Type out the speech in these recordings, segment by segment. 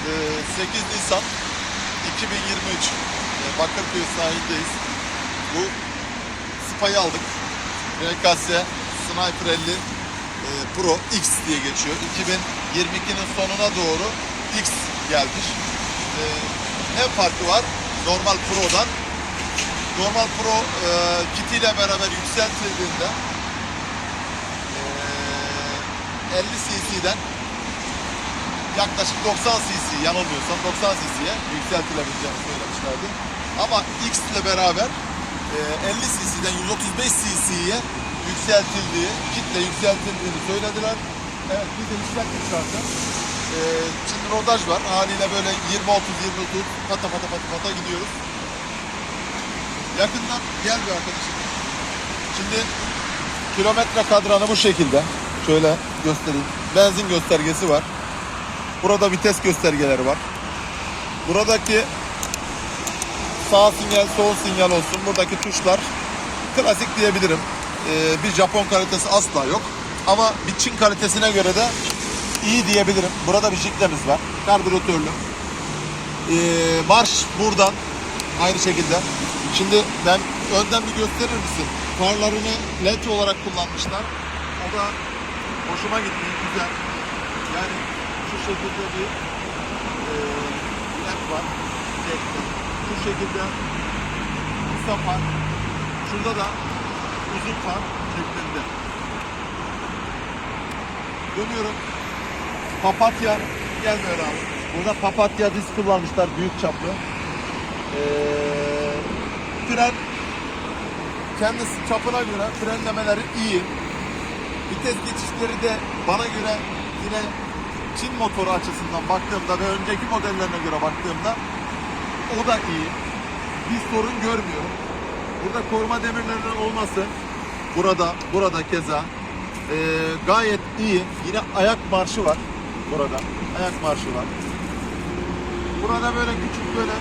8 Nisan 2023 e, Bakırköy sahildeyiz. Bu Spa'yı aldık. RKS Sniper 50 e, Pro X diye geçiyor. 2022'nin sonuna doğru X gelmiş. E, ne farkı var normal Pro'dan? Normal Pro kitiyle beraber yükseltildiğinde e, 50 cc'den yaklaşık 90 cc yanılmıyorsam 90 cc'ye yükseltilebileceğini söylemişlerdi. Ama X ile beraber e, 50 cc'den 135 cc'ye yükseltildiği, kitle yükseltildiğini söylediler. Evet biz de zaten. E, şimdi rodaj var. Haliyle böyle 20-30 20 30 pata pata pata pata gidiyoruz. Yakından gel bir arkadaşım. Şimdi kilometre kadranı bu şekilde. Şöyle göstereyim. Benzin göstergesi var. Burada vites göstergeleri var. Buradaki sağ sinyal, sol sinyal olsun. Buradaki tuşlar klasik diyebilirim. Ee, bir Japon kalitesi asla yok. Ama bir Çin kalitesine göre de iyi diyebilirim. Burada bir jiklemiz var. Karbüratörlü. Ee, marş buradan aynı şekilde. Şimdi ben önden bir gösterir misin? Farlarını led olarak kullanmışlar. O da hoşuma gitti. Güzel. Yani şu şekilde bir e, led var. Şu şekilde kısa far. Şurada da uzun far şeklinde. Dönüyorum. Papatya gelmiyor abi. Burada papatya disk kullanmışlar büyük çaplı. Ee, fren kendisi çapına göre frenlemeleri iyi. Vites geçişleri de bana göre yine Çin motoru açısından baktığımda ve önceki modellerine göre baktığımda o da iyi. Bir sorun görmüyorum. Burada koruma demirlerinin olması burada, burada keza ee, gayet iyi. Yine ayak marşı var burada. Ayak marşı var. Burada böyle küçük böyle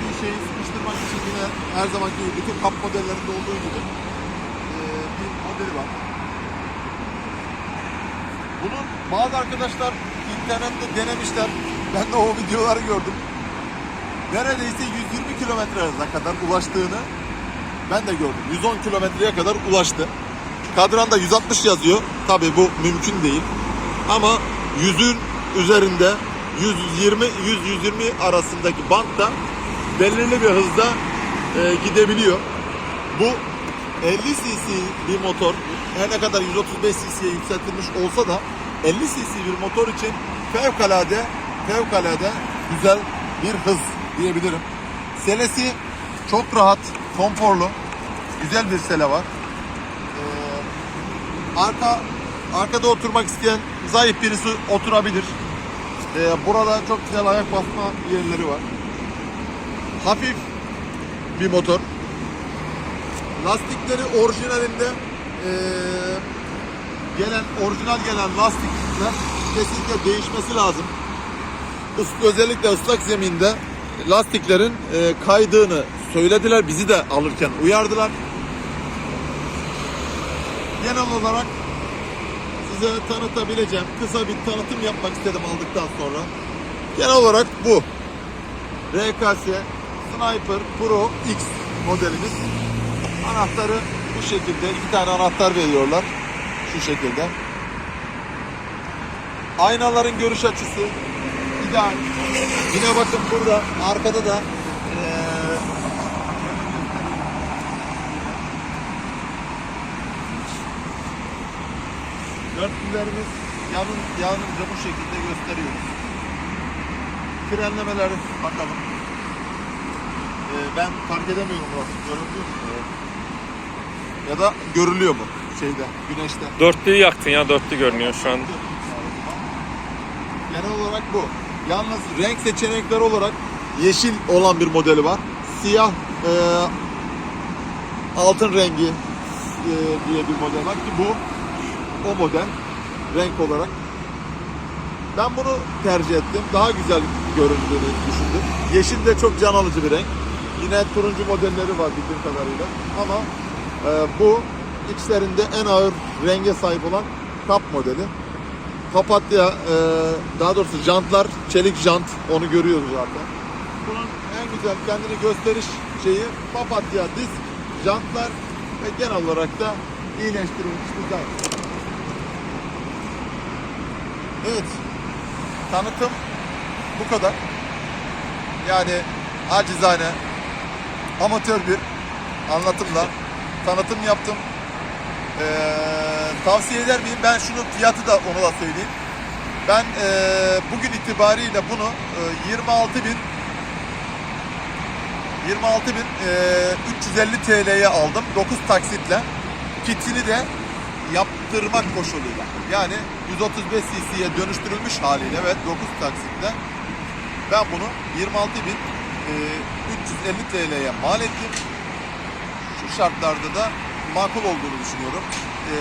bir şeyi sıkıştırmak için yine her zamanki gibi bütün kap modellerinde olduğu gibi ee, bir modeli var. Bunun bazı arkadaşlar internette denemişler. Ben de o videoları gördüm. Neredeyse 120 kilometre hıza kadar ulaştığını ben de gördüm. 110 kilometreye kadar ulaştı. Kadranda 160 yazıyor. Tabi bu mümkün değil. Ama 100'ün üzerinde 120-100-120 arasındaki bantta belirli bir hızda e, gidebiliyor. Bu 50 cc bir motor her ne kadar 135 cc'ye yükseltilmiş olsa da 50 cc bir motor için fevkalade fevkalade güzel bir hız diyebilirim. Selesi çok rahat, konforlu, güzel bir sele var. Ee, arka arkada oturmak isteyen zayıf birisi oturabilir. Ee, burada çok güzel ayak basma yerleri var. Hafif bir motor. Lastikleri orijinalinde eee, gelen orijinal gelen lastikler kesinlikle değişmesi lazım. Özellikle ıslak zeminde lastiklerin eee, kaydığını söylediler. Bizi de alırken uyardılar. Genel olarak size tanıtabileceğim kısa bir tanıtım yapmak istedim aldıktan sonra. Genel olarak bu. RKS Sniper Pro X modelimiz. Anahtarı bu şekilde. iki tane anahtar veriyorlar. Şu şekilde. Aynaların görüş açısı ideal. Yine bakın burada arkada da eee Dörtlülerimiz yanın, yanınca bu şekilde gösteriyoruz. Frenlemeleri bakalım. Ee, ben fark edemiyorum burası. Görünüyor mu? Ya da görülüyor mu şeyde, güneşte? Dörtlüyü yaktın ya dörtlü görünüyor şu an. Genel olarak bu. Yalnız renk seçenekleri olarak yeşil olan bir modeli var. Siyah e, altın rengi e, diye bir model var ki bu o model renk olarak. Ben bunu tercih ettim. Daha güzel göründüğünü düşündüm. Yeşil de çok can alıcı bir renk. Yine turuncu modelleri var bildiğim kadarıyla. Ama e, bu içlerinde en ağır renge sahip olan kap modeli. papatya, e, daha doğrusu jantlar çelik jant. Onu görüyoruz zaten. Bunun en güzel kendini gösteriş şeyi papatya, disk, jantlar ve genel olarak da iyileştirilmiş dizayn. Evet. Tanıtım bu kadar. Yani acizane amatör bir anlatımla tanıtım yaptım. Ee, tavsiye eder miyim? Ben şunu fiyatı da onu da söyleyeyim. Ben ee, bugün itibariyle bunu e, 26 bin 26 bin e, 350 TL'ye aldım. 9 taksitle. Kitini de yaptırmak koşuluyla. Yani 135 cc'ye dönüştürülmüş haliyle ve 9 taksitle ben bunu 26 bin e, 350 TL'ye mal ettim. Şu şartlarda da makul olduğunu düşünüyorum. E,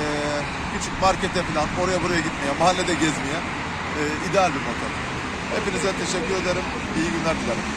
küçük markete falan oraya buraya gitmeye, mahallede gezmeye e, ideal bir motor. Hepinize teşekkür ederim. İyi günler dilerim.